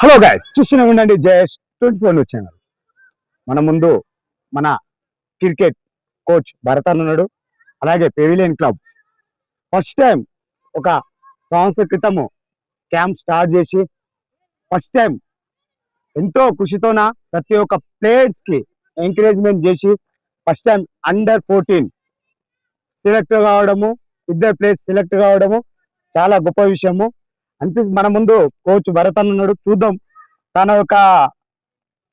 Hello guys చూస్తూనే ఉండండి Jayesh twenty four news channel. మన ముందు మన క్రికెట్ కోచ్ భరత్ అన్న ఉన్నాడు అలాగే పెవిలియన్ క్లబ్. ఫస్ట్ టైం ఒక సంవత్సర క్రితము క్యాంప్ స్టార్ట్ చేసి ఫస్ట్ టైం ఎంతో కృషితోన ప్రతి ఒక్క ప్లేయర్స్కి ఎంకరేజ్మెంట్ చేసి first time under fourteen select కావడము ఇద్దరు ప్లేయర్స్ సెలెక్ట్ కావడము చాలా గొప్ప విషయము. అనిపిస్తుంది మన ముందు కోచ్ భరత్ ఉన్నాడు చూద్దాం. తన యొక్క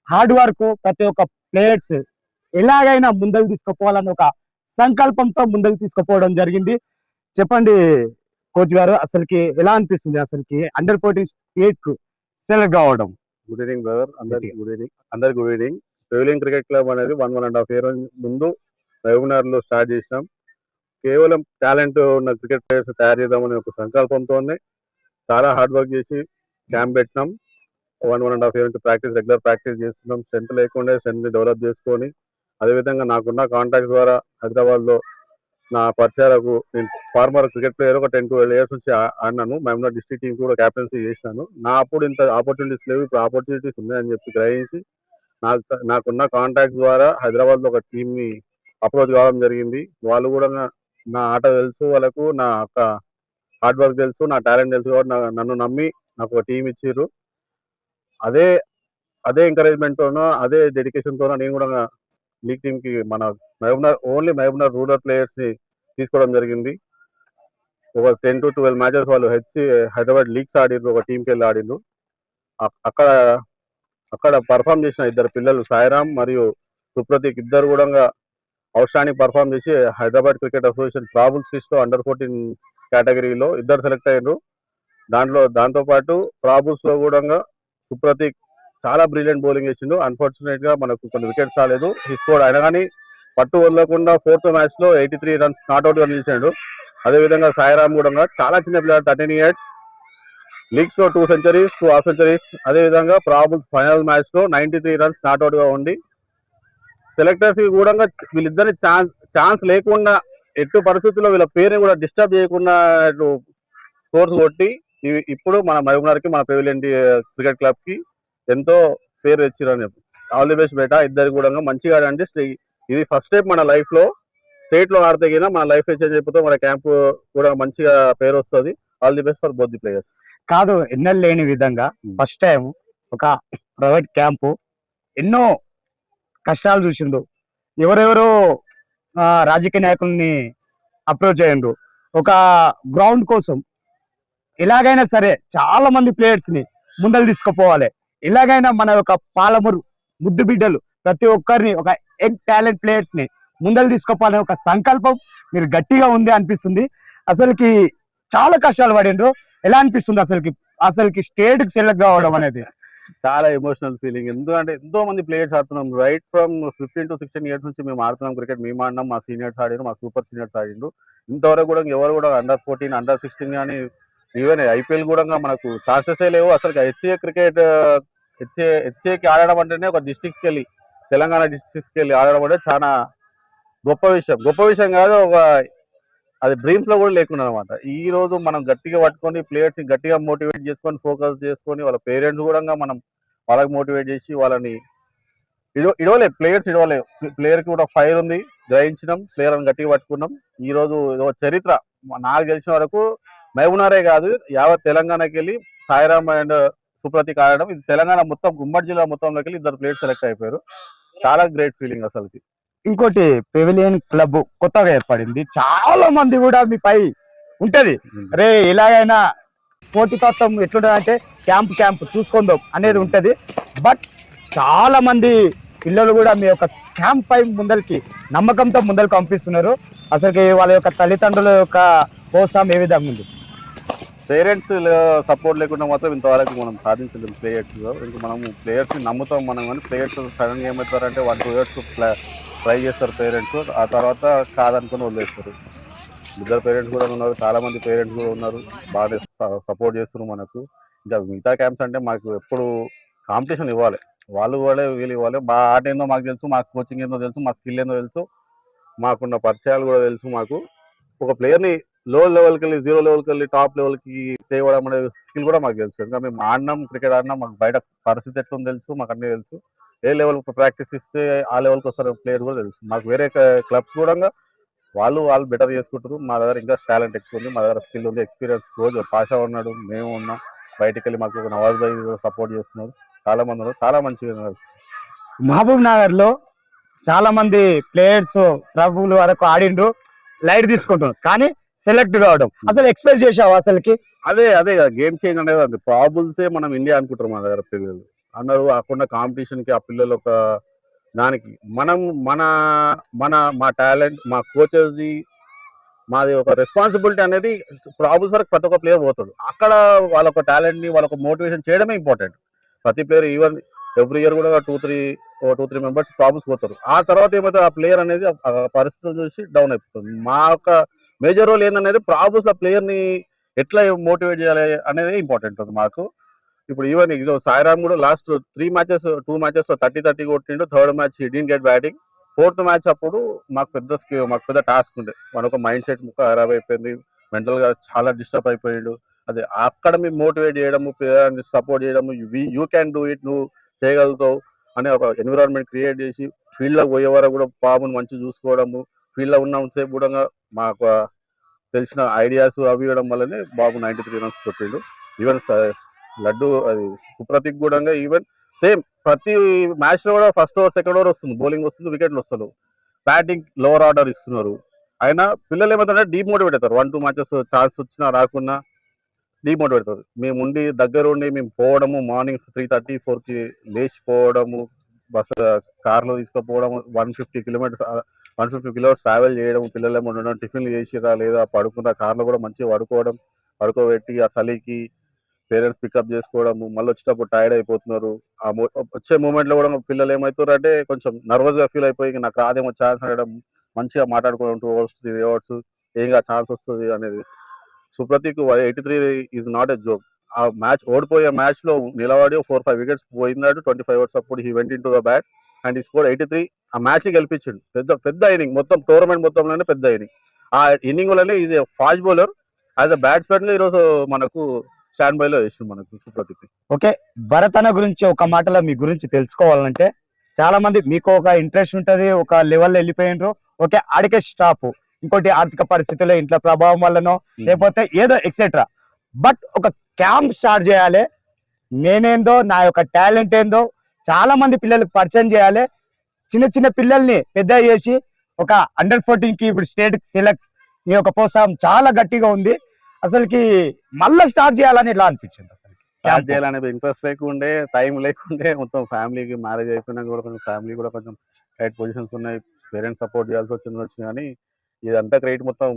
హార్డ్ వర్క్ ప్రతి ఒక్క ప్లేయర్స్ ఎలాగైనా ముందరికి తీసుకుపోవాలని ఒక సంకల్పంతో ముందరికి తీసుకుపోవడం జరిగింది. చెప్పండి కోచ్ గారు అసలుకి ఎలా అనిపిస్తుంది? అసలుకి అండర్ ఫోర్టీన్ స్టేట్కు సెలెక్ట్ కావడం. గుడ్ ఈవినింగ్ బ్రదర్ అందరికి గుడ్ ఈవినింగ్ అందరికి good evening pavilion cricket club అనేది one one and half year ముందు మహబూబ్నగర్లో స్టార్ట్ చేసినాం. కేవలం టాలెంట్ ఉన్న క్రికెట్ ప్లేయర్స్ తయారు చేద్దామనే ఒక సంకల్పంతోనే చాలా హార్డ్ వర్క్ చేసి క్యాంప్ పెట్టినాం. One one and half year నుంచి ప్రాక్టీస్ రెగ్యులర్ ప్రాక్టీస్ చేస్తున్నాం. స్ట్రెంత్ లేకుండా స్ట్రెంత్ని డెవలప్ చేసుకొని అదేవిధంగా నాకున్న కాంటాక్ట్స్ ద్వారా హైదరాబాద్లో నా పరిచయాలకు నేను ఫార్మర్ క్రికెట్ ప్లేయర్ ఒక టెన్ ట్వెల్వ్ ఇయర్స్ నుంచి ఆడినాను. మేము డిస్ట్రిక్ట్ టీం కూడా క్యాప్టెన్సీ చేసినాను. నా అప్పుడు ఇంత ఆపర్చునిటీస్ లేవు. ఇప్పుడు ఆపర్చునిటీస్ ఉన్నాయని చెప్పి గ్రహించి నాకు నాకున్న కాంటాక్ట్స్ ద్వారా హైదరాబాద్లో ఒక టీమ్ని అప్రోచ్ కావడం జరిగింది. వాళ్ళు కూడా నా- నా ఆట తెలుసు. వాళ్ళకు నా యొక్క హార్డ్ వర్క్ తెలుసు నా టాలెంట్ తెలుసు కాబట్టి నన్ను నమ్మి నాకు ఒక టీం ఇచ్చిర్రు. అదే అదే ఎంకరేజ్మెంట్తోనో అదే డెడికేషన్తోనో నేను కూడా లీగ్ టీంకి మన మహబూబ్నగర్ ఓన్లీ మహబూబ్నగర్ రూరల్ ప్లేయర్స్ని తీసుకోవడం జరిగింది. ఒక టెన్ టు ట్వెల్వ్ మ్యాచెస్ వాళ్ళు హెచ్సి హైదరాబాద్ లీగ్స్ ఆడిర్రు ఒక టీంకి వెళ్ళి ఆడిర్రు. అక్కడ అక్కడ పర్ఫామ్ చేసిన ఇద్దరు పిల్లలు సాయిరామ్ మరియు సుప్రతీక్ ఇద్దరు కూడా అవుట్ స్టాండింగ్ పర్ఫామ్ చేసి హైదరాబాద్ క్రికెట్ అసోసియేషన్ ప్రాబుల్స్ లిస్ట్లో అండర్ ఫోర్టీన్ కేటగిరీలో ఇద్దరు సెలెక్ట్ అయ్యారు. దాంట్లో దాంతో పాటు ప్రాబుల్స్లో కూడా సుప్రతీక్ చాలా బ్రిలియంట్ బౌలింగ్ వేసిండు. అన్ఫార్చునేట్గా మనకు కొన్ని వికెట్స్ రాలేదు. ఈ స్కోర్ అయినా కానీ పట్టు వదలకుండా ఫోర్త్ మ్యాచ్లో ఎయిటీ త్రీ రన్స్ నాట్అవుట్గా నిలిచాడు. అదే విధంగా సాయిరామ్ కూడా చాలా చిన్న player thirteen years లీగ్స్లో two centuries two half centuries అదే విధంగా ప్రాబుల్స్ ఫైనల్ మ్యాచ్లో నైన్టీ త్రీ రన్స్ నాట్అవుట్గా ఉండి సెలెక్టర్స్కి కూడా వీళ్ళిద్దరిని ఛాన్స్ ఛాన్స్ లేకుండా ఎట్టి పరిస్థితుల్లో వీళ్ళ పేరుని కూడా డిస్టర్బ్ చేయకుండా స్కోర్స్ కొట్టి ఇవి ఇప్పుడు మన మహబూబ్నగర్కి మన పెవిలియన్ క్రికెట్ క్లబ్కి ఎంతో పేరు తెచ్చిరని ఆల్ ది బెస్ట్ బేటా ఇద్దరు కూడా మంచిగా ఆడండి. స్టే- ఇది ఫస్ట్ టైం మన లైఫ్లో స్టేట్లో ఆడితే గిన మన లైఫ్ చేంజ్ అయిపోతే మన క్యాంప్ కూడా మంచిగా పేరు వస్తుంది. All the best for both the players కాదు ఎన్నెల్ లేని విధంగా ఫస్ట్ టైం ఒక ప్రైవేట్ క్యాంపు ఎన్నో కష్టాలు చూసిండు. ఎవరెవరో రాజకీయ నాయకుల్ని అప్రోచ్ అయ్యిండ్రు ఒక గ్రౌండ్ కోసం ఎలాగైనా సరే చాలా మంది ప్లేయర్స్ని ముందలు తీసుకుపోవాలి. ఎలాగైనా మన యొక్క పాలమూరు ముద్దు బిడ్డలు ప్రతి ఒక్కరిని ఒక యంగ్ టాలెంట్ ప్లేయర్స్ని ముందలు తీసుకుపోవాలనే ఒక సంకల్పం మీరు గట్టిగా ఉంది అనిపిస్తుంది. అసలుకి చాలా కష్టాలు పడిండ్రు. ఎలా అనిపిస్తుంది అసలుకి? అసలుకి స్టేట్కి సెలెక్ట్ కావడం అనేది? చాలా ఎమోషనల్ ఫీలింగ్ ఎందుకంటే ఎంతో మంది ప్లేయర్స్ ఆడుతున్నాం. Right from fifteen to sixteen years నుంచి మేము ఆడుతున్నాం క్రికెట్ మేము ఆడినాం. మా సీనియర్స్ ఆడినారు మా సూపర్ సీనియర్స్ ఆడిండ్రు ఇంతవరకు కూడా ఎవరు కూడా అండర్ ఫోర్టీన్ అండర్ సిక్స్టీన్ కానీ ఈవెన్ ఐపీఎల్ కూడా మనకు ఛాన్సెసే లేవు. అసలు హెచ్ఏ క్రికెట్ హెచ్ఏ హెచ్ఏకి ఆడడం అంటేనే ఒక డిస్టిక్స్కి వెళ్ళి తెలంగాణ డిస్టిక్స్కి వెళ్ళి ఆడడం అంటే చాలా గొప్ప విషయం. గొప్ప విషయం కాదు ఒక అది డ్రీమ్స్లో కూడా లేకుండా అనమాట ఈ రోజు మనం గట్టిగా పట్టుకొని ప్లేయర్స్ గట్టిగా మోటివేట్ చేసుకొని ఫోకస్ చేసుకొని వాళ్ళ పేరెంట్స్ కూడా మనం వాళ్ళకి మోటివేట్ చేసి వాళ్ళని ఇడవ ఇడవలే. ప్లేయర్స్ ఇడవలే. ప్లేయర్కి కూడా ఫైర్ ఉంది. గ్రహించినాం. ప్లేయర్ అని గట్టిగా పట్టుకున్నాం. ఈ రోజు ఇదో చరిత్ర. నాకు తెలిసిన వరకు మహబూనారే కాదు యావత్ తెలంగాణకి వెళ్ళి సాయిరామ్ అండ్ సుప్రతీక్ ఆడడం. ఇది తెలంగాణ మొత్తం గుమ్మడి జిల్లా మొత్తంలోకి వెళ్ళి ఇద్దరు ప్లేయర్స్ సెలెక్ట్ అయిపోయారు. చాలా గ్రేట్ ఫీలింగ్ అసలుకి. ఇంకోటి పెవిలియన్ క్లబ్ కొత్తగా ఏర్పడింది. చాలా మంది కూడా మీపై ఉంటది. రే ఎలాగైనా పోటీ తత్వం ఎట్లుంటది అంటే క్యాంప్ క్యాంప్ చూసుకుందాం అనేది ఉంటది. బట్ చాలా మంది పిల్లలు కూడా మీ యొక్క క్యాంప్ పై ముందరికి నమ్మకంతో ముందరికి పంపిస్తున్నారు. అసలుకి వాళ్ళ యొక్క తల్లిదండ్రుల యొక్క ప్రోత్సాహం ఏ విధంగా ఉంది? పేరెంట్స్ సపోర్ట్ లేకుండా మాత్రం ఇంతవరకు మనం సాధించలేము ప్లేయర్స్ ఇంకా మనము ప్లేయర్స్ని నమ్ముతాం మనం కానీ ప్లేయర్స్ సడన్గా ఏమవుతారంటే వన్ టూ ఇయర్స్ ట్రై చేస్తారు పేరెంట్స్ ఆ తర్వాత కాదనుకుని వదిలేస్తారు. ఇద్దరు పేరెంట్స్ కూడా ఉన్నారు చాలా మంది పేరెంట్స్ కూడా ఉన్నారు బాగా సపోర్ట్ చేస్తున్నారు మనకు. ఇంకా మిగతా క్యాంప్స్ అంటే మాకు ఎప్పుడు కాంపిటీషన్ ఇవ్వాలి. వాళ్ళు కూడా వీళ్ళు ఇవ్వాలి. మా ఆట ఏందో మాకు తెలుసు మా కోచింగ్ ఏందో తెలుసు మా స్కిల్ ఏందో తెలుసు మాకున్న పరిచయాలు కూడా తెలుసు మాకు. ఒక ప్లేయర్ని లో లెవెల్కి వెళ్ళి జీరో లెవెల్కి వెళ్ళి టాప్ లెవెల్కి తేవడం అనే స్కిల్ కూడా మాకు తెలుసు. ఇంకా మేము ఆడినాం క్రికెట్ ఆడినాం మాకు బయట పరిస్థితి ఎట్లుందో తెలుసు మాకు అన్నీ తెలుసు. ఏ లెవెల్ ప్రాక్టీస్ ఇస్తే ఆ లెవెల్కి వస్తారు ప్లేయర్ కూడా తెలుసు. మాకు వేరే క్లబ్స్ కూడా వాళ్ళు వాళ్ళు బెటర్ చేసుకుంటారు మా దగ్గర ఇంకా టాలెంట్ ఎక్కువ ఉంది. మా దగ్గర స్కిల్ ఉంది ఎక్స్పీరియన్స్ రోజు. పాషా ఉన్నాడు మేము ఉన్నాం. బయటికి వెళ్ళి మాకు ఒక నవాజ్ భాయ్ సపోర్ట్ చేస్తున్నారు. చాలా మంది ఉన్నారు. చాలా ఉన్నారు మహబూబ్ నగర్లో చాలా మంది ప్లేయర్స్ ప్రభువుల వరకు ఆడిండ్రు. లైట్ తీసుకుంటున్నారు. కానీ సెలెక్ట్ కావడం. అసలు ఎక్స్పెక్ట్ చేసావు అసలుకి? అదే అదే గేమ్ చేంజ్ అనేది ప్రాబుల్సే మనం ఇండియా అనుకుంటారు మా దగ్గర పిల్లలు. అన్నారు కాకుండా కాంపిటీషన్కి ఆ పిల్లలు ఒక దానికి మనం మన మన మా టాలెంట్ మా కోచెస్ది మాది ఒక రెస్పాన్సిబిలిటీ అనేది ప్రాబ్లమ్స్ వరకు ప్రతి ఒక్క ప్లేయర్ పోతాడు. అక్కడ వాళ్ళ ఒక టాలెంట్ని వాళ్ళ మోటివేషన్ చేయడమే ఇంపార్టెంట్. ప్రతి ప్లేయర్ ఈవెన్ ఎవ్రీ ఇయర్ కూడా two three two three members problems పోతారు. ఆ తర్వాత ఏమైతే ఆ ప్లేయర్ అనేది పరిస్థితి పరిస్థితులు చూసి డౌన్ అయిపోతుంది మా యొక్క మేజర్ రోల్ ఏందనేది ప్రాబ్లమ్స్ ఆ ప్లేయర్ని ఎట్లా మోటివేట్ చేయాలి అనేది ఇంపార్టెంట్ ఉంది మాకు. ఇప్పుడు ఈవెన్ ఇదో సాయిరామ్ కూడా last three matches two matches thirty thirty కొట్టిండు. Third match didn't get batting fourth match అప్పుడు మాకు పెద్ద మాకు పెద్ద టాస్క్ ఉండే. మనకు మైండ్ సెట్ ముక్క ఖరాబ్ అయిపోయింది. మెంటల్గా చాలా డిస్టర్బ్ అయిపోయాడు. అదే అక్కడ మేము మోటివేట్ చేయడము సపోర్ట్ చేయడము యూ క్యాన్ డూ ఇట్ నువ్వు చేయగలుగుతావు అనే ఒక ఎన్విరాన్మెంట్ క్రియేట్ చేసి ఫీల్డ్లో పోయే వరకు కూడా పాముని మంచిగా చూసుకోవడము ఫీల్డ్లో ఉన్నంతసేపు కూడా మాకు తెలిసిన ఐడియాస్ అవి ఇవ్వడం వల్లనే బాబు నైన్టీ త్రీ రన్స్ కొట్టిండు. ఈవెన్ లడ్డు అది సుప్రతీక్ కూడా ఈవెన్ సేమ్ ప్రతి మ్యాచ్లో కూడా ఫస్ట్ ఓవర్ సెకండ్ ఓవర్ వస్తుంది. బౌలింగ్ వస్తుంది వికెట్లు వస్తారు బ్యాటింగ్ లోవర్ ఆర్డర్ ఇస్తున్నారు. అయినా పిల్లలు ఏమవుతారంటే డీమోటివేట్ అవుతారు. వన్ టూ మ్యాచెస్ ఛాన్స్ వచ్చినా రాకున్నా డీమోటివేట్ అవుతారు. మేము ఉండి దగ్గర ఉండి మేము పోవడము మార్నింగ్ త్రీ థర్టీ ఫోర్కి లేచిపోవడము బస్ కార్లో తీసుకుపోవడం one fifty kilometres one fifty kilometres travel చేయడం పిల్లలు ఏమో ఉండడం టిఫిన్లు చేసిరా లేదా పడుకున్న కార్లో కూడా మంచిగా పడుకోవడం పడుకోబెట్టి ఆ చలికి పేరెంట్స్ పికప్ చేసుకోవడము మళ్ళీ వచ్చేటప్పుడు టైర్డ్ అయిపోతున్నారు. ఆ వచ్చే మూమెంట్లో కూడా పిల్లలు ఏమవుతారు అంటే కొంచెం నర్వస్గా ఫీల్ అయిపోయి నాకు రాదేమో ఛాన్స్ అడగడం మంచిగా మాట్లాడుకోవడం టూ అవర్స్ త్రీ అవర్స్ ఏం ఛాన్స్ వస్తుంది అనేది. Supratik eighty three is not a joke ఆ మ్యాచ్ ఓడిపోయే మ్యాచ్లో నిలబడి ఫోర్ ఫైవ్ వికెట్స్ పోయిందాడు ట్వంటీ ఫైవ్ అవర్స్ అప్పుడు he went in to the bat and ఈ స్కోర్ ఎయిటీ త్రీ ఆ మ్యాచ్ని గెలిపించిండు. పెద్ద పెద్ద ఇన్నింగ్ మొత్తం టోర్నమెంట్ మొత్తంలోనే పెద్ద ఇన్నింగ్ ఆ ఇన్నింగ్ వల్లనే is fast bowler as a batsmen ఈరోజు మనకు స్టాండ్ బై లో వేసిండు మనకు సుప్రతీక్ ఓకే భరతన గురించి ఒక మాటలో మీ గురించి తెలుసుకోవాలంటే చాలా మంది మీకు ఒక ఇంట్రెస్ట్ ఉంటది ఒక లెవెల్ వెళ్ళిపోయినరు ఓకే ఆడికే స్టాప్ ఇంకోటి ఆర్థిక పరిస్థితుల్లో ఇంట్లో ప్రభావం వల్లనో లేకపోతే ఏదో ఎక్సెట్రా బట్ ఒక క్యాంప్ స్టార్ట్ చేయాలి. నేనేందో నా యొక్క టాలెంట్ ఏందో చాలా మంది పిల్లలకు పరిచయం చేయాలి. చిన్న చిన్న పిల్లల్ని పెద్ద చేసి ఒక అండర్ ఫోర్టీన్కి ఇప్పుడు స్టేట్ సెలెక్ట్ మీ యొక్క ప్రోత్సాహం చాలా గట్టిగా ఉంది. అసలుకి మళ్ళీ స్టార్ట్ చేయాలని ఇలా అనిపించింది అసలు స్టార్ట్ చేయాలనే ఇంట్రెస్ట్ లేకుండే టైం లేకుండే మొత్తం ఫ్యామిలీకి మ్యారేజ్ అయిపోయినాక కూడా కొంచెం ఫ్యామిలీ కూడా కొంచెం రైట్ పొజిషన్స్ ఉన్నాయి. పేరెంట్స్ సపోర్ట్ చేయాల్సి వచ్చింది వచ్చింది కానీ ఇదంతా క్రెడిట్ మొత్తం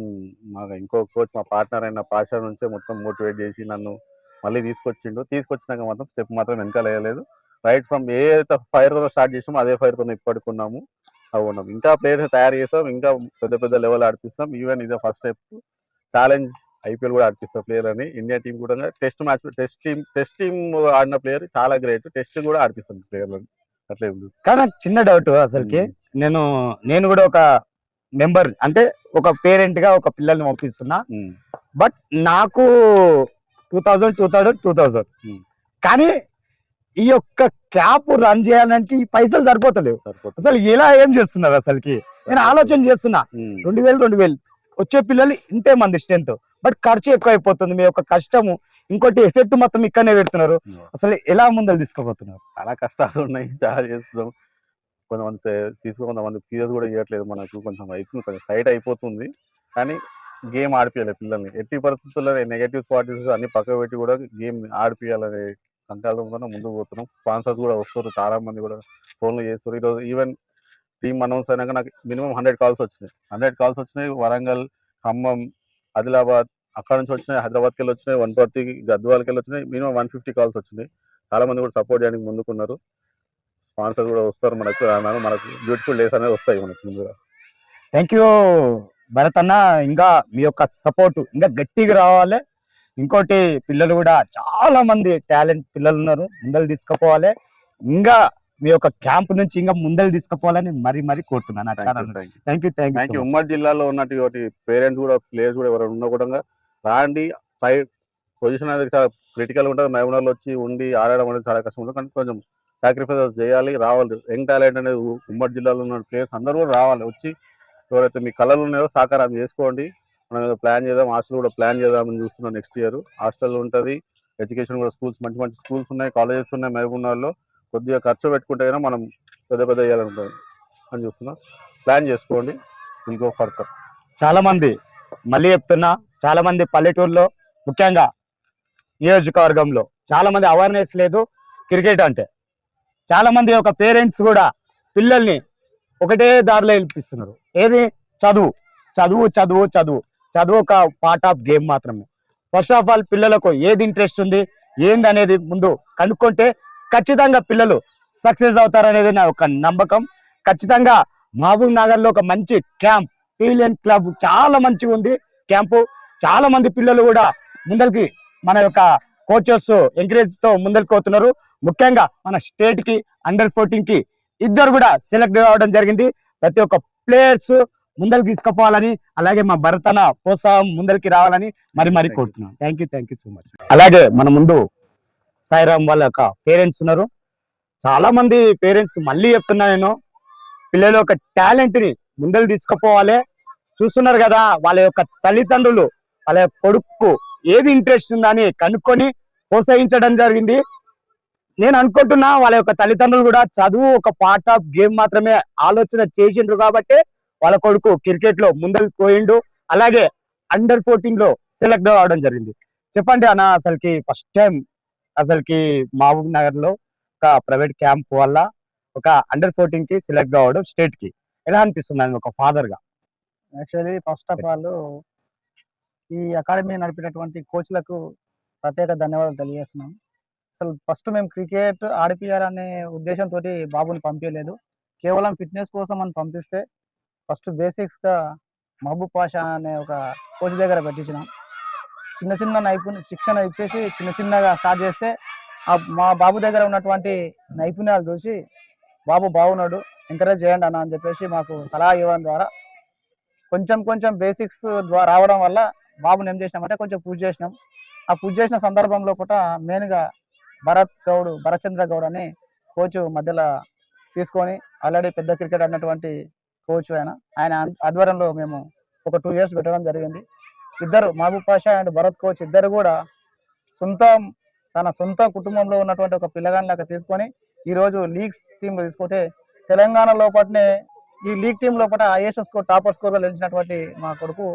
మా ఇంకో కోచ్ మా పార్ట్నర్ అయిన పాషా నుంచే మొత్తం మోటివేట్ చేసి నన్ను మళ్ళీ తీసుకొచ్చిండు. తీసుకొచ్చినాక మాత్రం స్టెప్ మాత్రం వెనకాల వేయలేదు. రైట్ ఫ్రమ్ ఏ ఫైర్తో స్టార్ట్ చేసామో అదే ఫైర్తో ఇప్పటికున్నాము అవి ఉన్నాం. ఇంకా ప్లేయర్స్ తయారు చేస్తాం. ఇంకా పెద్ద పెద్ద లెవెల్ ఆడిపిస్తాం. ఈవెన్ ఇదే ఫస్ట్ స్టెప్ ఛాలెంజ్ ఐపీఎల్ కూడా ఆడిపిస్తాం ప్లేయర్ అని ఇండియా టీం కూడా test match test team test team ఆడిన ప్లేయర్ చాలా గ్రేట్ టెస్ట్ కూడా ఆడిపిస్తాం ప్లేయర్లని అట్లా కానీ నాకు చిన్న డౌట్ అసలుకి. నేను నేను కూడా ఒక మెంబర్ అంటే ఒక పేరెంట్గా ఒక పిల్లల్ని పంపిస్తున్నా. బట్ నాకు two thousand two thousand two thousand. కానీ ఈ యొక్క క్యాప్ రన్ చేయాలంటే ఈ పైసలు సరిపోతలేవు. సరిపోతుంది అసలు ఎలా ఏం చేస్తున్నారు అసలుకి? నేను ఆలోచన చేస్తున్నా. రెండు వేలు రెండు వేలు. వచ్చే పిల్లలు ఇంతే మంది స్ట్రెంత్ బట్ ఖర్చు ఎక్కువ అయిపోతుంది మీ యొక్క కష్టము ఇంకోటి ఎఫెక్ట్ మొత్తం ఇక్కడనే పెడుతున్నారు. అసలు ఎలా ముందలు తీసుకోబోతున్నారు చాలా కష్టాలు ఉన్నాయి చాలా చేస్తున్నాం. కొంతమంది పే- తీసుకో కొంతమంది ఫీజెస్ కూడా ఇవ్వట్లేదు మనకు కొంచెం అవుతుంది కొంచెం సైట్ అయిపోతుంది. కానీ గేమ్ ఆడిపియాలి పిల్లల్ని. ఎట్టి పరిస్థితుల్లో నెగటివ్ స్పాటిస్ అన్ని పక్కకు పెట్టి కూడా గేమ్ ఆడిపియాలనే సంకల్పంతో ముందుకు పోతున్నాం. స్పాన్సర్స్ కూడా వస్తారు చాలా మంది కూడా ఫోన్లు చేస్తారు ఈరోజు ఈవెన్ టీమ్ అనౌన్స్ అయినాక నాకు మినిమం హండ్రెడ్ కాల్స్ వచ్చినాయి. హండ్రెడ్ కాల్స్ వచ్చినాయి. వరంగల్ ఖమ్మం ఆదిలాబాద్ అక్కడ నుంచి వచ్చినాయి. హైదరాబాద్కి వెళ్ళి వచ్చినాయి. వనపర్తికి గద్వాలకి వెళ్ళి వచ్చినాయి. మినిమం వన్ ఫిఫ్టీ కాల్స్ వచ్చినాయి. చాలా మంది కూడా సపోర్ట్ చేయడానికి ముందుకున్నారు. స్పాన్సర్ కూడా వస్తారు మనకు. మనకు బ్యూటిఫుల్ డేస్ అనేది వస్తాయి మనకు ముందుగా. థ్యాంక్ యూ భరత్ అన్న. ఇంకా మీ యొక్క సపోర్ట్ ఇంకా గట్టిగా రావాలి. ఇంకోటి పిల్లలు కూడా చాలా మంది టాలెంట్ పిల్లలు ఉన్నారు. ముందలు తీసుకుపోవాలి. ఇంకా మీ యొక్క క్యాంప్ నుంచి ఇంకా ముందలు తీసుకుపోవాలని మరీ మరీ కోరుతున్నాను. థ్యాంక్ యూ థ్యాంక్ యూ ఉమ్మడి జిల్లాలో ఉన్నటువంటి పేరెంట్స్ కూడా ప్లేయర్స్ కూడా ఎవరైనా ఉన్నా కూడా రాండి సైడ్ పొజిషన్ అనేది చాలా క్రిటికల్ ఉంటుంది. మహబూబ్నగర్లో వచ్చి ఉండి ఆడడం అనేది చాలా కష్టం. ఉంటుంది కానీ కొంచెం సాక్రిఫైసెస్ చేయాలి రావాలి. యంగ్ టాలెంట్ అనేది ఉమ్మడి జిల్లాలో ఉన్న ప్లేయర్స్ అందరూ కూడా రావాలి. వచ్చి ఎవరైతే మీ కళలు ఉన్నాయో సాకారం చేసుకోండి. మనం ఏదో ప్లాన్ చేద్దాం హాస్టల్ కూడా ప్లాన్ చేద్దామని చూస్తున్నాం నెక్స్ట్ ఇయర్. హాస్టల్ ఉంటుంది ఎడ్యుకేషన్ కూడా స్కూల్స్ మంచి మంచి స్కూల్స్ ఉన్నాయి కాలేజెస్ ఉన్నాయి మహబూబ్నగర్లో కొద్దిగా ఖర్చు పెట్టుకుంటే మనం పెద్ద పెద్ద చేయాలనుకుంటాం అని చూస్తున్నాం. ప్లాన్ చేసుకోండి. విల్ గో ఫర్దర్ చాలామంది మళ్ళీ చెప్తున్నా చాలామంది పల్లెటూరులో ముఖ్యంగా నియోజకవర్గంలో చాలామంది అవేర్నెస్ లేదు క్రికెట్ అంటే. చాలామంది ఒక పేరెంట్స్ కూడా పిల్లల్ని ఒకటే దారిలో వెళ్ళిపిస్తున్నారు ఏది? చదువు. చదువు చదువు చదువు. చదువు ఒక పార్ట్ ఆఫ్ గేమ్ మాత్రమే. ఫస్ట్ ఆఫ్ ఆల్ పిల్లలకు ఏది ఇంట్రెస్ట్ ఉంది? ఏంది అనేది ముందు కనుక్కుంటే ఖచ్చితంగా పిల్లలు సక్సెస్ అవుతారనేది నా ఒక నమ్మకం. ఖచ్చితంగా మహబూబ్ నగర్లో ఒక మంచి క్యాంప్ పీలియన్ క్లబ్ చాలా మంచిగా ఉంది. క్యాంపు చాలా మంది పిల్లలు కూడా ముందరికి మన యొక్క కోచెస్ ఎంకరేజ్తో ముందరికి పోతున్నారు. ముఖ్యంగా మన స్టేట్కి అండర్ ఫోర్టీన్కి ఇద్దరు కూడా సెలెక్ట్ కావడం జరిగింది. ప్రతి ఒక్క ప్లేయర్స్ ముందరికి తీసుకుపోవాలని అలాగే మా భరతన ప్రోత్సాహం ముందరికి రావాలని మరి మరి. కోరుతున్నాను thank you thank you so much అలాగే మన ముందు సాయిరామ్ వాళ్ళ యొక్క పేరెంట్స్ ఉన్నారు. చాలా మంది పేరెంట్స్ మళ్ళీ చెప్తున్నా నేను పిల్లల యొక్క టాలెంట్ని ముందలు తీసుకుపోవాలి. చూస్తున్నారు కదా వాళ్ళ యొక్క తల్లిదండ్రులు వాళ్ళ యొక్క కొడుకు ఏది ఇంట్రెస్ట్ ఉందని కనుక్కొని ప్రోత్సహించడం జరిగింది. నేను అనుకుంటున్నా వాళ్ళ యొక్క తల్లిదండ్రులు కూడా చదువు ఒక పార్ట్ ఆఫ్ గేమ్ మాత్రమే ఆలోచన చేసిండ్రు కాబట్టి వాళ్ళ కొడుకు క్రికెట్లో ముందలు పోయిండు. అలాగే అండర్ ఫోర్టీన్లో సెలెక్ట్ అవ్వడం జరిగింది. చెప్పండి అన్న అసలుకి ఫస్ట్ టైం అసలుకి మహబూబ్ నగర్లో ఒక ప్రైవేట్ క్యాంప్ వల్ల ఒక అండర్ ఫోర్టీన్కి సెలెక్ట్ కావడం స్టేట్కి. ఎలా అనిపిస్తుంది ఒక ఫాదర్గా? యాక్చువల్లీ ఫస్ట్ ఆఫ్ ఆల్ ఈ అకాడమీ నడిపినటువంటి కోచ్లకు ప్రత్యేక ధన్యవాదాలు తెలియజేస్తున్నాం. అసలు ఫస్ట్ మేము క్రికెట్ ఆడిపియాలనే ఉద్దేశంతో బాబుని పంపించలేదు. కేవలం ఫిట్నెస్ కోసం అని పంపిస్తే ఫస్ట్ బేసిక్స్గా మహబూబ్ పాషా అనే ఒక కోచ్ దగ్గర పెట్టించినాం. చిన్న చిన్న నైపుణ్య శిక్షణ ఇచ్చేసి చిన్న చిన్నగా స్టార్ట్ చేస్తే ఆ మా బాబు దగ్గర ఉన్నటువంటి నైపుణ్యాలు చూసి బాబు బాగున్నాడు ఎంకరేజ్ చేయండి అన్న అని చెప్పేసి మాకు సలహా ఇవ్వడం ద్వారా కొంచెం కొంచెం బేసిక్స్ ద్వారా రావడం వల్ల బాబుని ఏం చేసినామంటే కొంచెం పూజ చేసినాం. ఆ పూజ చేసిన సందర్భంలో పూట మెయిన్గా భరత్ గౌడ్ భరచంద్ర గౌడ్ అని కోచ్ మధ్యలో తీసుకొని ఆల్రెడీ పెద్ద క్రికెట్ అన్నటువంటి కోచ్ ఆయన. ఆయన ఆధ్వర్యంలో మేము ఒక టూ ఇయర్స్ పెట్టడం జరిగింది. ఇద్దరు మహబూబ్ పాషా అండ్ భరత్ కోచ్ ఇద్దరు కూడా సొంత తన సొంత కుటుంబంలో ఉన్నటువంటి ఒక పిల్లగాని లాగా తీసుకొని ఈ రోజు లీగ్స్ టీమ్ తీసుకుంటే తెలంగాణ లోపలనే ఈ లీగ్ టీమ్ లోపల ఐఎస్ఎస్ స్కోర్ టాపర్ స్కోర్లో నిలిచినటువంటి మా కొడుకు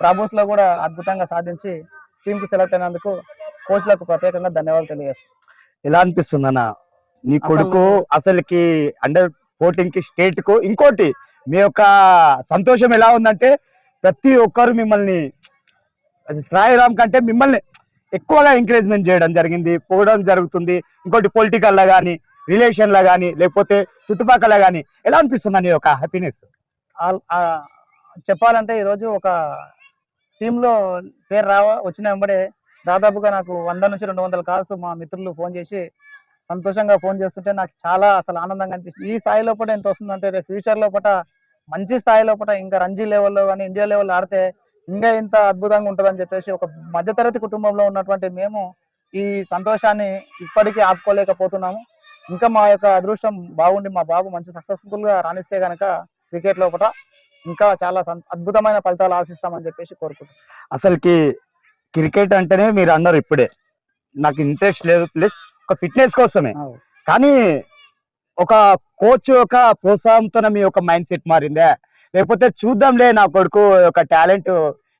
ప్రాబోస్లో కూడా అద్భుతంగా సాధించి టీమ్కు సెలెక్ట్ అయినందుకు కోచ్లకు ప్రత్యేకంగా ధన్యవాదాలు తెలియజేస్తాను ఎలా అనిపిస్తుంది అన్న? నీ కొడుకు అసలుకి అండర్ ఫోర్టీన్కి స్టేట్కు ఇంకోటి మీ యొక్క సంతోషం ఎలా ఉందంటే ప్రతి ఒక్కరు మిమ్మల్ని అది సాయిరామ్ కంటే మిమ్మల్ని ఎక్కువగా ఎంకరేజ్మెంట్ చేయడం జరిగింది పోవడం జరుగుతుంది. ఇంకోటి పొలిటికల్లో కానీ రిలేషన్లో కానీ లేకపోతే చుట్టుపక్కల కానీ ఎలా అనిపిస్తుంది అని ఒక హ్యాపీనెస్ ఆల్- చెప్పాలంటే ఈరోజు ఒక టీంలో పేరు రావ వచ్చిన వెంబడే దాదాపుగా నాకు వంద నుంచి రెండు వందల కాల్స్ మా మిత్రులు ఫోన్ చేసి సంతోషంగా ఫోన్ చేస్తుంటే నాకు చాలా అసలు ఆనందంగా అనిపిస్తుంది. ఈ స్థాయిలో పూట ఎంత వస్తుందంటే రేపు ఫ్యూచర్ మంచి స్థాయి లోపల ఇంకా రంజీ లెవెల్లో కానీ ఇండియా లెవెల్ ఆడితే ఇంకా ఇంత అద్భుతంగా ఉంటుందని చెప్పేసి ఒక మధ్యతరగతి కుటుంబంలో ఉన్నటువంటి మేము ఈ సంతోషాన్ని ఇప్పటికీ ఆపుకోలేకపోతున్నాము. ఇంకా మా యొక్క అదృష్టం బాగుండి మా బాబు మంచి సక్సెస్ఫుల్గా రాణిస్తే గనక క్రికెట్ లోపల ఇంకా చాలా అద్భుతమైన ఫలితాలు ఆశిస్తామని చెప్పేసి కోరుకుంటున్నాం. అసలుకి క్రికెట్ అంటేనే మీరు అన్నారు ఇప్పుడే. నాకు ఇంట్రెస్ట్ లేదు. ప్లస్ ఒక ఫిట్నెస్ కోసమే. కానీ ఒక కోచ్ యొక్క ప్రోత్సాహంతోనే మీ యొక్క మైండ్ సెట్ మారిందే. లేకపోతే చూద్దాంలే నా కొడుకు యొక్క టాలెంట్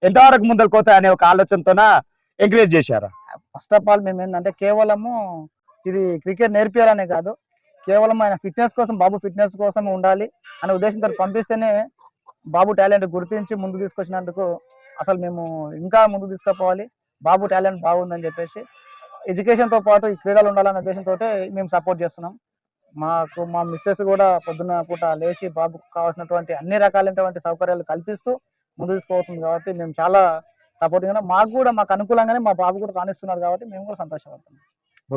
ఎంతవరకు ముందరకు పోతాయి అనే ఒక ఆలోచనతోన ఎంకరేజ్ చేశారు? ఫస్ట్ ఆఫ్ ఆల్ మేము ఏంటంటే కేవలము ఇది క్రికెట్ నేర్పియాలనే కాదు. కేవలం ఆయన ఫిట్నెస్ కోసం బాబు ఫిట్నెస్ కోసం ఉండాలి అనే ఉద్దేశంతో పంపిస్తేనే బాబు టాలెంట్ గుర్తించి ముందు తీసుకొచ్చినందుకు అసలు మేము ఇంకా ముందుకు తీసుకుపోవాలి. బాబు టాలెంట్ బాగుందని చెప్పేసి ఎడ్యుకేషన్తో పాటు ఈ క్రీడలు ఉండాలనే ఉద్దేశంతో మేము సపోర్ట్ చేస్తున్నాం. మాకు మా మిస్సెస్ కూడా పొద్దున్న పూట లేచి బాబుకు కావాల్సినటువంటి అన్ని రకాలైనటువంటి సౌకర్యాలు కల్పిస్తూ ముందు తీసుకుపోతుంది కాబట్టి మేము చాలా సపోర్టింగ్ మాకు కూడా మాకు అనుకూలంగానే మా బాబు కూడా రాణిస్తున్నారు కాబట్టి మేము కూడా సంతోషపడుతున్నాం.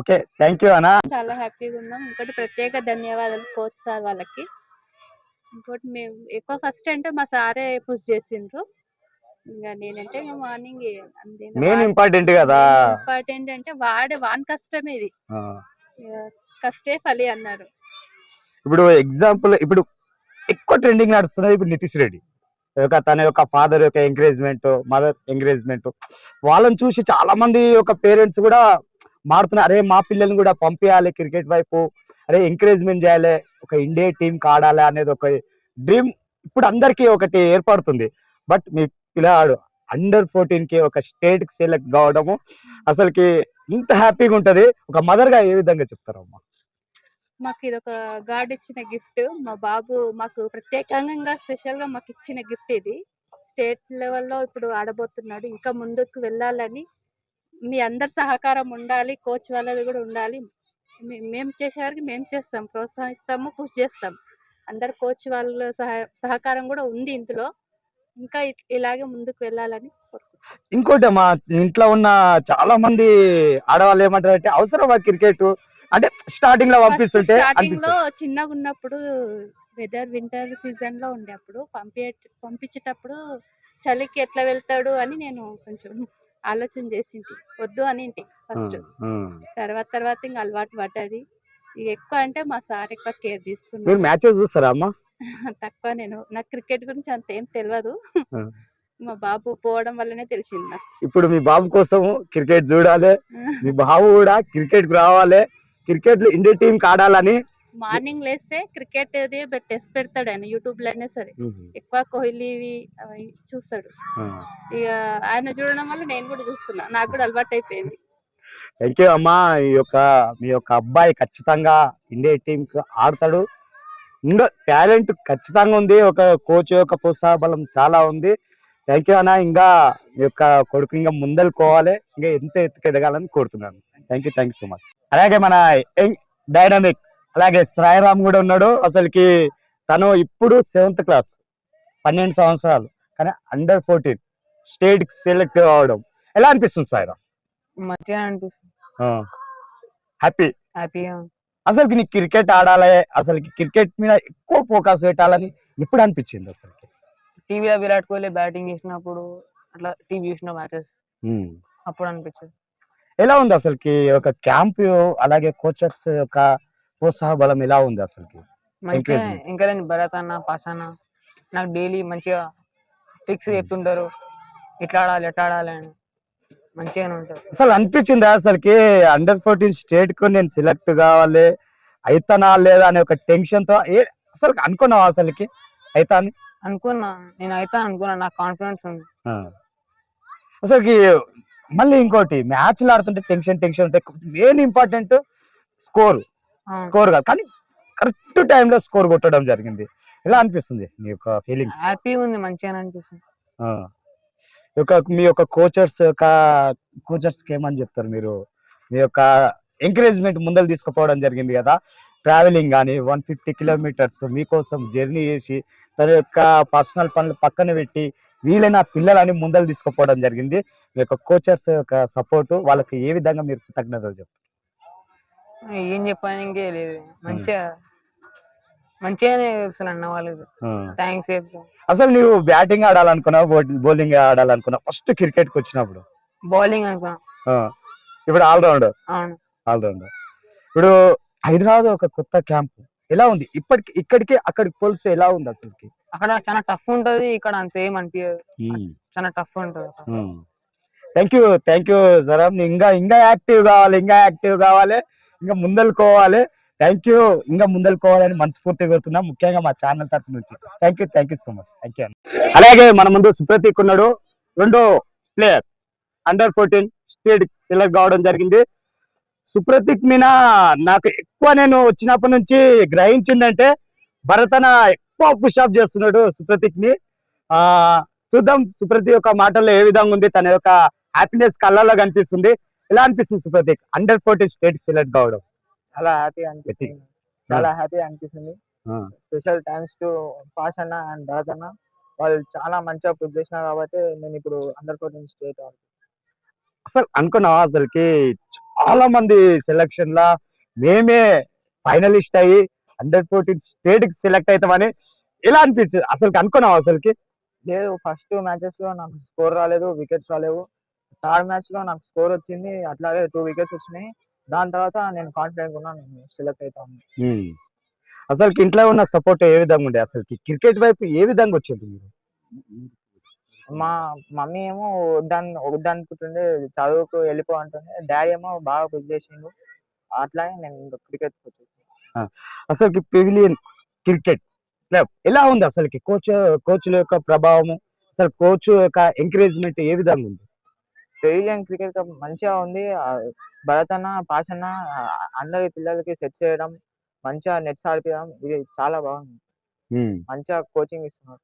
ఓకే థ్యాంక్ యూ అన్న. చాలా హ్యాపీగా ఉన్నాం. ఇంకోటి ప్రత్యేక ధన్యవాదాలు కోచ్ సార్ వాళ్ళకి. ఇంకోటి మేము ఎక్కువ ఫస్ట్ అంటే మా సారే పుష్ చేసిండ్రు. ఇంకా నేనంటే మార్నింగ్ మెయిన్ ఇంపార్టెంట్ కదా. ఇంపార్టెంట్ అంటే వాడే వాన్ కష్టం ఇది. కష్టే ఫలి అన్నారు. ఇప్పుడు ఎగ్జాంపుల్ ఇప్పుడు ఎక్కువ ట్రెండింగ్ నడుస్తున్నది ఇప్పుడు నితీష్ రెడ్డి. యొక్క తన యొక్క ఫాదర్ యొక్క ఎంకరేజ్మెంట్ మదర్ ఎంకరేజ్మెంట్ వాళ్ళని చూసి చాలా మంది యొక్క పేరెంట్స్ కూడా మారుతున్నారు. అరే మా పిల్లల్ని కూడా పంపించాలి క్రికెట్ వైపు. అరే ఎంకరేజ్మెంట్ చేయాలి. ఒక ఇండియా టీం ఆడాలి అనేది ఒక డ్రీమ్ ఇప్పుడు అందరికీ ఒకటి ఏర్పడుతుంది. బట్ మీ పిల్లాడు అండర్ ఫోర్టీన్కి ఒక స్టేట్కి సెలెక్ట్ కావడము అసలుకి ఇంత హ్యాపీగా ఉంటది. ఒక మదర్గా ఏ విధంగా చెప్తారమ్మా? మాకు ఇది ఒక గాడ్ ఇచ్చిన గిఫ్ట్. మా బాబు మాకు ప్రత్యేకంగా స్పెషల్గా మాకు ఇచ్చిన గిఫ్ట్ ఇది. స్టేట్ లెవెల్లో ఇప్పుడు ఆడబోతున్నాడు. ఇంకా ముందుకు వెళ్ళాలని మీ అందరి సహకారం ఉండాలి కోచ్ వాళ్ళది కూడా ఉండాలి. మేము మేము చేసేవారికి మేము చేస్తాం ప్రోత్సహిస్తాము పుష్ చేస్తాం. అందరు కోచ్ వాళ్ళ సహ సహకారం కూడా ఉంది ఇందులో. ఇంకా ఇలాగే ముందుకు వెళ్ళాలని ఇంకోటి మా ఇంట్లో ఉన్న చాలా మంది ఆడవాళ్ళు ఏమంటారు అంటే అవసరమా క్రికెట్? అంటే స్టార్టింగ్లో పంపిస్తుంటే స్టార్టింగ్లో అనిపిస్తుంది. చిన్నగా ఉన్నప్పుడు వెదర్ వింటర్ సీజన్లో ఉండే అప్పుడు పంపే పంపించేటప్పుడు చలికి ఎట్లా వెళ్తాడు అని నేను కొంచెం ఆలోచన చేసింటి. వద్దు అని ఫస్ట్ తర్వాత తర్వాత ఇంకా అలవాటు పడ్డది. ఎక్కువ అంటే మా సార్ ఎక్కువ కేర్ మీరు తీసుకున్నారు మ్యాచెస్ చూస్తారా అమ్మా? తక్కువ నేను. నాకు క్రికెట్ గురించి అంత ఏం తెలియదు. మా బాబు పోవడం వల్లనే తెలిసింది ఇప్పుడు మీ బాబు కోసం క్రికెట్ చూడాలి. మీ బాబు కూడా క్రికెట్కు రావాలి. క్రికెట్లో ఇండియా టీం ఆడాలని మార్నింగ్ లేస్తే క్రికెట్ పెట్టేసి పెడతాడు ఆయన యూట్యూబ్లో అయినా సరే ఎక్కువ కోహ్లీవి అవి చూస్తాడు. ఇక ఆయన చూడడం వల్ల నేను కూడా చూస్తున్నా. నాకు కూడా అలవాటు అయిపోయింది. థ్యాంక్ యూ అమ్మా. ఈ యొక్క మీ యొక్క అబ్బాయి ఖచ్చితంగా ఇండియా టీం ఆడతాడు. ఇంకా టాలెంట్ ఖచ్చితంగా ఉంది. ఒక కోచ్ యొక్క ప్రోత్సాహ బలం చాలా ఉంది. థ్యాంక్ యూ అన్న. ఇంకా మీ యొక్క కొడుకు ఇంకా ముందలుకోవాలి. ఇంకా ఎంత ఎత్తుకు ఎదగాలని కోరుతున్నాను. Thank you thank you so much అలాగే మన డైనమిక్ అలాగే శ్రాయరామ్ కూడా ఉన్నాడు. అసలుకి తను ఇప్పుడు సెవెంత్ క్లాస్ పన్నెండు సంవత్సరాలు కానీ అండర్ ఫోర్టీన్ స్టేట్ సెలెక్ట్ కావడం ఎలా అనిపిస్తుంది సాయిరామ్? మంచిగా అనిపిస్తుంది. హ్యాపీ హ్యాపీగా అసలు నీకు క్రికెట్ ఆడాలి అసలు క్రికెట్ మీద ఎక్కువ ఫోకస్ పెట్టాలని ఎప్పుడు అనిపించింది అసలు టీవీలో విరాట్ కోహ్లీ బ్యాటింగ్ చేసినప్పుడు అట్లా టీవీ చూసిన మ్యాచెస్ అప్పుడు అనిపించింది. ఎలా ఉంది అసలుకి? ఒక క్యాంప్ అలాగే కోచర్స్ యొక్క ప్రోత్సాహ బలం ఎలా ఉంది అసలుకి? మంచిగా. ఇంకా నేను భరత్ అన్న పాస్ అన్న నాకు డైలీ మంచిగా ట్రిక్స్ Hmm. చెప్తుంటారు. ఇట్లా ఆడాలి ఎట్లా ఆడాలి అని మంచిగానే ఉంటుంది అసలు అనిపించింది అసలుకి? అండర్ ఫోర్టీన్ స్టేట్కు నేను సెలెక్ట్ కావాలి అయితనా లేదా అనే ఒక టెన్షన్తో ఏ అసలు అనుకున్నావు అసలుకి? అయితా అని? అనుకున్నా. నేను అయితే అనుకున్నా. నాకు కాన్ఫిడెన్స్ ఉంది. అసలుకి మళ్ళీ ఇంకోటి మ్యాచ్లు ఆడుతుంటే టెన్షన్ టెన్షన్ ఉంటే మెయిన్ ఇంపార్టెంట్ స్కోర్ స్కోర్ కాదు. కానీ కరెక్ట్ టైంలో స్కోర్ కొట్టడం జరిగింది. ఎలా అనిపిస్తుంది మీ యొక్క ఫీలింగ్స్ హ్యాపీగా ఉంది మంచిగానే అనిపిస్తుంది. యొక్క మీ యొక్క కోచర్స్ యొక్క కోచర్స్ ఏమని చెప్తారు మీరు? మీ యొక్క ఎంకరేజ్మెంట్ ముందలు తీసుకుపోవడం జరిగింది కదా. ట్రావెలింగ్ కానీ వన్ ఫిఫ్టీ కిలోమీటర్స్ మీకోసం జర్నీ చేసి తన యొక్క పర్సనల్ పనులు పక్కన పెట్టి వీలైన పిల్లలని ముందలు తీసుకుపోవడం జరిగింది. మీ యొక్క కోచర్స్ యొక్క సపోర్ట్ వాళ్ళకి ఏ విధంగా మీరు కృతజ్ఞతలు చెప్తారు ఏం చెప్పడానికి లేదు. మంచిగా మంచిగానే అన్న వాళ్ళకి థ్యాంక్స్ చెప్తాను అసలు నువ్వు బ్యాటింగ్ ఆడాలనుకున్నావు బౌలింగ్ ఆడాలనుకున్నావు? ఫస్ట్ క్రికెట్కి వచ్చినప్పుడు. బౌలింగ్ అనుకున్నా. ఇప్పుడు ఆల్రౌండర్ అవును. ఆల్రౌండర్ ఇప్పుడు హైదరాబాద్ ఒక కొత్త క్యాంప్. ఎలా ఉంది? ఇప్పటికి ఇక్కడికి అక్కడికి పోలిస్తే ఎలా ఉంది అసలుకి? అక్కడ చాలా టఫ్ ఉంటది ఇక్కడ అంత ఏం అనిపించదు చాలా టఫ్ ఉంటది. థ్యాంక్ యూ థ్యాంక్ యూ సరామ్ ఇంకా ఇంకా యాక్టివ్ కావాలి ఇంకా యాక్టివ్ కావాలి ఇంకా ముందలుకోవాలి. థ్యాంక్ యూ ఇంకా ముందలుకోవాలని మనస్ఫూర్తిగా కోరుతున్నాం. ముఖ్యంగా మా ఛానల్ తరఫు నుంచి. Thank you thank you so much thank you అలాగే మన ముందు సుప్రతీక్ ఉన్నాడు. రెండో player under fourteen state select కావడం జరిగింది. సుప్రతీక్ మీద నాకు ఎక్కువ నేను వచ్చినప్పటి నుంచి గ్రహించిందంటే భరతన ఎక్కువ పుషప్ చేస్తున్నాడు సుప్రతీక్ని ఆ చూద్దాం సుప్రతీక్ యొక్క మాటల్లో ఏ విధంగా ఉంది తన యొక్క హ్యాపీనెస్ కళ్ళలో కనిపిస్తుంది. ఎలా అనిపిస్తుంది Supratik? Under fourteen state select కావడం. చాలా హ్యాపీ అనిపిస్తుంది. చాలా హ్యాపీ అనిపిస్తుంది. స్పెషల్ థ్యాంక్స్ టు పాష్ అన్న అండ్ భరత్ అన్న వాళ్ళు చాలా మంచిగా పుష్ చేసినారు కాబట్టి నేను ఇప్పుడు అండర్ ఫోర్టీన్ స్టేట్ అసలు అనుకున్నావా అసలుకి చాలా మంది సెలక్షన్ లా మేమే ఫైనలిస్ట్ అయ్యి అండర్ ఫోర్టీన్ స్టేట్కి సెలెక్ట్ అవుతామని ఎలా అనిపించింది? అసలు అనుకున్నావా అసలుకి లేదు ఫస్ట్ మ్యాచెస్లో నాకు స్కోర్ రాలేదు వికెట్స్ రాలేవు. థర్డ్ మ్యాచ్లో నాకు స్కోర్ వచ్చింది అట్లాగే టూ వికెట్స్ వచ్చినాయి. దాని తర్వాత నేను కాన్ఫిడెంట్ ఉన్నా నేను సెలెక్ట్ అవుతాను అసలు ఇంట్లో ఉన్న సపోర్ట్ ఏ విధంగా ఉండే? అసలుకి క్రికెట్ వైపు ఏ విధంగా వచ్చింది మీరు? మా మమ్మీ ఏమో వద్దని వద్దనుకుంటుండే చదువుకు వెళ్ళిపో అంటుండే డాడీ ఏమో బాగా పుష్ చేసిండు. అట్లాగే నేను క్రికెట్ వచ్చేసాను అసలుకి పెవిలియన్ క్రికెట్ ఎలా ఉంది అసలుకి? కోచ్ కోచ్ల యొక్క ప్రభావము అసలు కోచ్ యొక్క ఎంకరేజ్మెంట్ ఏ విధంగా ఉంది? పెవిలియన్ క్రికెట్ కప్ మంచిగా ఉంది. ఆ, భరత్ అన్న పాష్ అన్న ఆ, అందరి పిల్లలకి సెట్ చేయడం మంచిగా నెట్స్ ఆడిపించడం ఇది చాలా బాగుంది. మంచిగా కోచింగ్ ఇస్తున్నారు.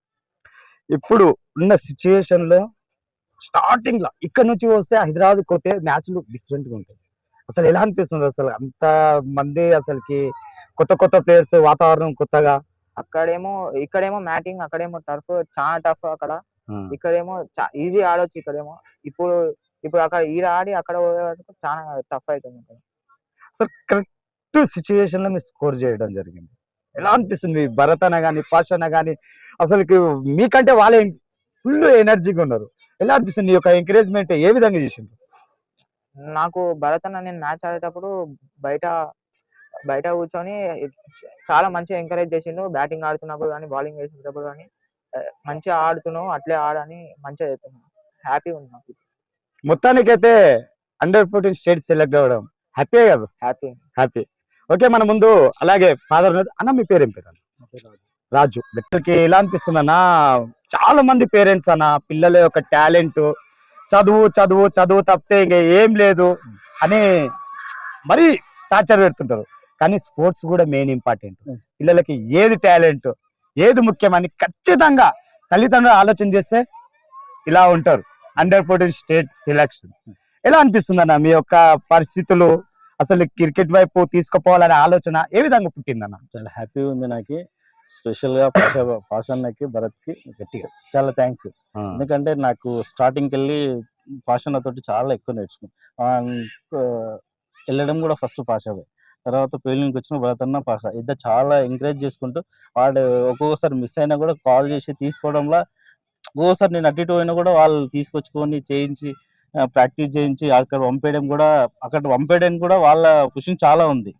ఇప్పుడు ఉన్న సిచ్యువేషన్లో స్టార్టింగ్లో ఇక్కడ నుంచి వస్తే హైదరాబాద్ పోతే మ్యాచ్లు డిఫరెంట్గా ఉంటాయి. అసలు ఎలా అనిపిస్తుంది అసలు? అంత మంది అసలుకి కొత్త కొత్త ప్లేయర్స్ వాతావరణం కొత్తగా? అక్కడేమో ఇక్కడేమో మ్యాటింగ్ అక్కడేమో టర్ఫ్ చాలా టఫ్ అక్కడ. ఇక్కడేమో ఈజీ ఆడొచ్చు ఇక్కడేమో. ఇప్పుడు ఇప్పుడు అక్కడ ఈడ ఆడి అక్కడ పోయే వరకు చాలా టఫ్ అవుతుంది. అసలు కరెక్ట్ సిచ్యువేషన్లో మీరు స్కోర్ చేయడం జరిగింది. ఎలా అనిపిస్తుంది? భరత్ అన్న కానీ పాష్ అన్న కానీ అసలుకి మీకంటే వాళ్ళే ఫుల్ ఎనర్జీగా ఉన్నారు. ఎలా అనిపిస్తుంది? ఈ యొక్క ఎంకరేజ్మెంట్ ఏ విధంగా చేసిండ్రు? నాకు భరత్ అన్న నేను మ్యాచ్ ఆడేటప్పుడు బయట బయట కూర్చొని చాలా మంచిగా ఎంకరేజ్ చేసిండు. బ్యాటింగ్ ఆడుతున్నప్పుడు కానీ బౌలింగ్ వేసేటప్పుడు కానీ మంచిగా ఆడుతున్నావు అట్లే ఆడని మంచిగా చెప్తున్నావు హ్యాపీ ఉంది నాకు. మొత్తానికైతే అండర్ ఫోర్టీన్ స్టేట్ సెలెక్ట్ అవ్వడం. హ్యాపీ కదా? హ్యాపీ. హ్యాపీ ఓకే మన ముందు అలాగే ఫాదర్ అన్న మీ పేరు పేరు అన్న? రాజు. వ్యక్తులకి ఎలా అనిపిస్తుంది అన్న? చాలా మంది పేరెంట్స్ అన్న పిల్లల యొక్క టాలెంట్ చదువు చదువు చదువు తప్పితే ఇంకా ఏం లేదు అని మరీ టార్చర్ పెడుతుంటారు. కానీ స్పోర్ట్స్ కూడా మెయిన్ ఇంపార్టెంట్. పిల్లలకి ఏది టాలెంట్ ఏది ముఖ్యమని ఖచ్చితంగా తల్లిదండ్రులు ఆలోచన చేస్తే ఇలా ఉంటారు. అండర్ ఫోర్టీన్ స్టేట్ సెలక్షన్ ఎలా అనిపిస్తుంది అన్న మీ యొక్క పరిస్థితులు? అసలు క్రికెట్ వైపు తీసుకుపోవాలనే ఆలోచన ఏ విధంగా పుట్టిందన్న? చాలా హ్యాపీగా ఉంది నాకు. స్పెషల్గా పాష పాషన్నకి భరత్కి గట్టిగా చాలా థ్యాంక్స్ ఎందుకంటే నాకు స్టార్టింగ్ వెళ్ళి పాషన్న తోటి చాలా ఎక్కువ నేర్చుకున్నాను వెళ్ళడం కూడా ఫస్ట్ పాషావే. తర్వాత పెళ్ళికి వచ్చిన భరత్ అన్న పాష. ఇద్దరు చాలా ఎంకరేజ్ చేసుకుంటూ వాడు ఒక్కొక్కసారి మిస్ అయినా కూడా కాల్ చేసి తీసుకోవడంలో ఒక్కొక్కసారి నేను అటు ఇటు పోయినా కూడా వాళ్ళు తీసుకొచ్చుకొని చేయించి ప్రాక్టీస్ చేయించి అక్కడ పంపేయడం కూడా అక్కడ పంపేయడానికి కూడా వాళ్ళ పుషింగ్ చాలా ఉంది.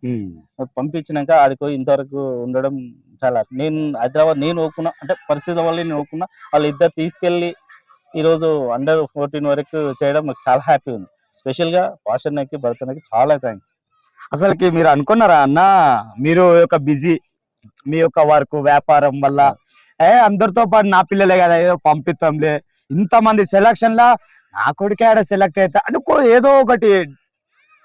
పంపించినాక ఆడికి పోయి ఇంతవరకు ఉండడం చాలా నేను హైదరాబాద్ నేను ఓకున్నా అంటే పరిస్థితుల వల్ల నేను ఓకున్నా వాళ్ళు ఇద్దరు తీసుకెళ్ళి ఈరోజు అండర్ ఫోర్టీన్ వరకు చేయడం నాకు చాలా హ్యాపీ ఉంది. స్పెషల్గా వాషన్నకి భరతన్నకి చాలా థ్యాంక్స్ అసలుకి మీరు అనుకున్నారా అన్న మీరు యొక్క బిజీ మీ యొక్క వర్క్ వ్యాపారం వల్ల ఏ అందరితో పాటు నా పిల్లలే కదా ఏదో పంపిస్తాంలే. ఇంతమంది సెలక్షన్ లా నా కొడుకే ఆడ సెలెక్ట్ అయితే అనుకో ఏదో ఒకటి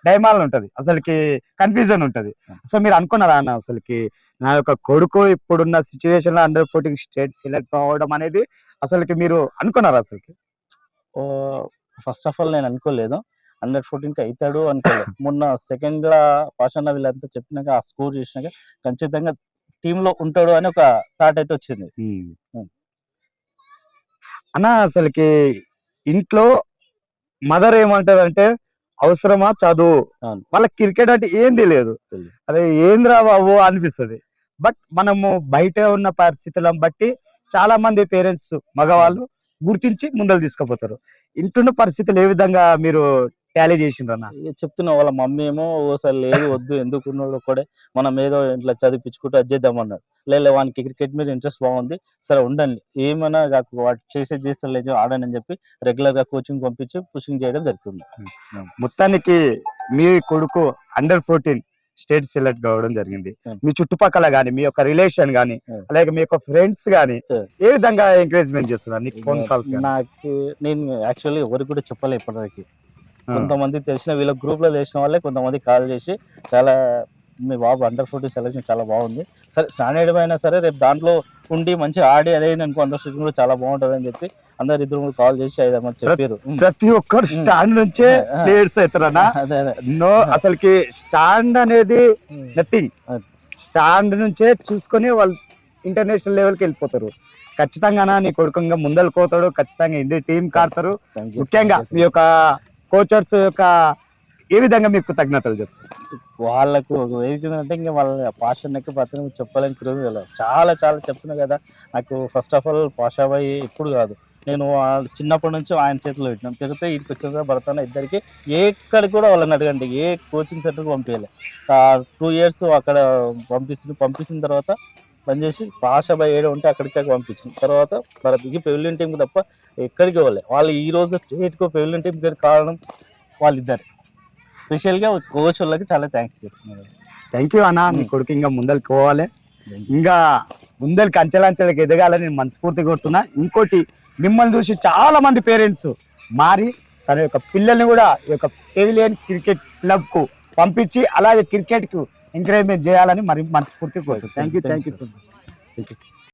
డైమాల్ ఉంటది. అసలుకి కన్ఫ్యూజన్ ఉంటది. అసలు మీరు అనుకున్నారా అన్న అసలుకి నా యొక్క కొడుకు ఇప్పుడున్న సిచ్యువేషన్లో అండర్ ఫోర్టీన్ స్టేట్ సెలెక్ట్ అవ్వడం అనేది అసలుకి మీరు అనుకున్నారా అసలుకి? ఫస్ట్ ఆఫ్ ఆల్ నేను అనుకోలేదు. అండర్ ఫోర్టీన్కి అవుతాడు అనుకోలేదు. మొన్న సెకండ్గా పాషన్న వీళ్ళంతా చెప్పినాక ఆ స్కోర్ చేసినాక ఖచ్చితంగా టీమ్లో ఉంటాడు అని ఒక థాట్ అయితే వచ్చింది. అన్న అసలుకి ఇంట్లో మదర్ ఏమంటారు అంటే అవసరమా చదువు? అవును. వాళ్ళ క్రికెట్ అంటే ఏం తెలియదు తెలియదు. అదే ఏంద్రా బాబు? అనిపిస్తుంది. బట్ మనము బయట ఉన్న పరిస్థితులను బట్టి చాలా మంది పేరెంట్స్ మగవాళ్ళు గుర్తించి ముందలు తీసుకుపోతారు. ఇంటున్న పరిస్థితులు ఏ విధంగా మీరు టాలీ చేసిండ్రన్న? ఇక చెప్తున్నా వాళ్ళ మమ్మీ ఏమో ఓసారి లేదు వద్దు ఎందుకు ఉన్నాడు ఒక్కడే మనం ఏదో ఇంట్లో చదివించుకుంటూ అది చేద్దామన్నారు లేదు వానికి క్రికెట్ మీద ఇంట్రెస్ట్ బాగుంది సరే ఉండండి. ఏమైనా కాకు వాడు చేసే చేస్తే లేదు ఆడనని చెప్పి రెగ్యులర్గా కోచింగ్ పంపించి పుషింగ్ చేయడం జరుగుతుంది. మొత్తానికి మీ కొడుకు అండర్ ఫోర్టీన్ స్టేట్ సెలెక్ట్ కావడం జరిగింది. మీ చుట్టుపక్కల గానీ మీ యొక్క రిలేషన్ గానీ. అలాగే మీ యొక్క ఫ్రెండ్స్ గానీ. ఏ విధంగా ఎంకరేజ్మెంట్ చేస్తున్నారు? నీకు ఫోన్ కాల్స్ నాకు నేను యాక్చువల్లీ ఎవరికి కూడా చెప్పలే ఇప్పటివరకు. కొంతమంది తెలిసిన వీళ్ళ గ్రూప్లో తెలిసిన వాళ్ళే కొంతమంది కాల్ చేసి చాలా మీ బాబు అండర్ ఫోర్టీన్ సెలెక్షన్ చాలా బాగుంది సరే స్టాండర్డ్ అయినా సరే రేపు దాంట్లో ఉండి మంచిగా ఆడి అదే అనుకో అండర్ ఫోర్టీన్ కూడా చాలా బాగుంటుంది అని చెప్పి అందరు ఇద్దరు కాల్ చేసి ఐదు మంది చెప్పారు. ప్రతి ఒక్కరు. స్టాండ్ నుంచే. ప్లేయర్స్ అవుతారన్నా నో అసలుకి స్టాండ్ అనేది. నథింగ్. స్టాండ్ నుంచే చూసుకొని వాళ్ళు ఇంటర్నేషనల్ లెవెల్కి వెళ్ళిపోతారు ఖచ్చితంగా నీ కొడుకు ఇంకా ముందలు పోతాడు ఖచ్చితంగా ఇండియా టీం కాడతారు. ముఖ్యంగా మీ యొక్క కోచర్స్ యొక్క ఏ విధంగా మీకు కృతజ్ఞతలు చెప్తారు వాళ్ళకు ఒక అంటే ఇంకా వాళ్ళ పాషన్ ఎక్కువ పత్రం చెప్పలేని క్రూజ్ చాలా చాలా చెప్తున్నా కదా నాకు ఫస్ట్ ఆఫ్ ఆల్ పాషాబాయ్ ఇప్పుడు కాదు. నేను చిన్నప్పటి నుంచి ఆయన చేతిలో పెట్టినాం తిరిగితే ఇంటికి వచ్చిన భర్తన ఇద్దరికి ఎక్కడికి కూడా వాళ్ళని అడగండి. ఏ కోచింగ్ సెంటర్కి పంపించలే. టూ ఇయర్స్ అక్కడ పంపిస్తుంది పంపించిన తర్వాత పనిచేసి పాషాబాయ్ ఏడు ఉంటే అక్కడికి పంపించింది. తర్వాత భరత్కి పెవిలియన్ టీంకి తప్ప ఎక్కడికి పోలే వాళ్ళు ఈ రోజు స్టేట్కో పెవిలియన్ టీంకి కారణం వాళ్ళిద్దరు. స్పెషల్గా కోచ్ వాళ్ళకి చాలా థ్యాంక్స్ చెప్తున్నారు థ్యాంక్ యూ అన్న మీ కొడుకు ఇంకా ముందరికి పోవాలి. ఇంకా ముందరికి అంచెలంచెలకు ఎదగాలని నేను మనస్ఫూర్తి కోరుతున్నా. ఇంకోటి మిమ్మల్ని చూసి చాలా మంది పేరెంట్స్ మారి తన యొక్క పిల్లల్ని కూడా ఈ యొక్క పెవిలియన్ క్రికెట్ క్లబ్కు పంపించి అలాగే క్రికెట్కు ఎంకరేజ్మెంట్ చేయాలని మరి మనస్ఫూర్తి కోరుతున్నాను thank you thank you so much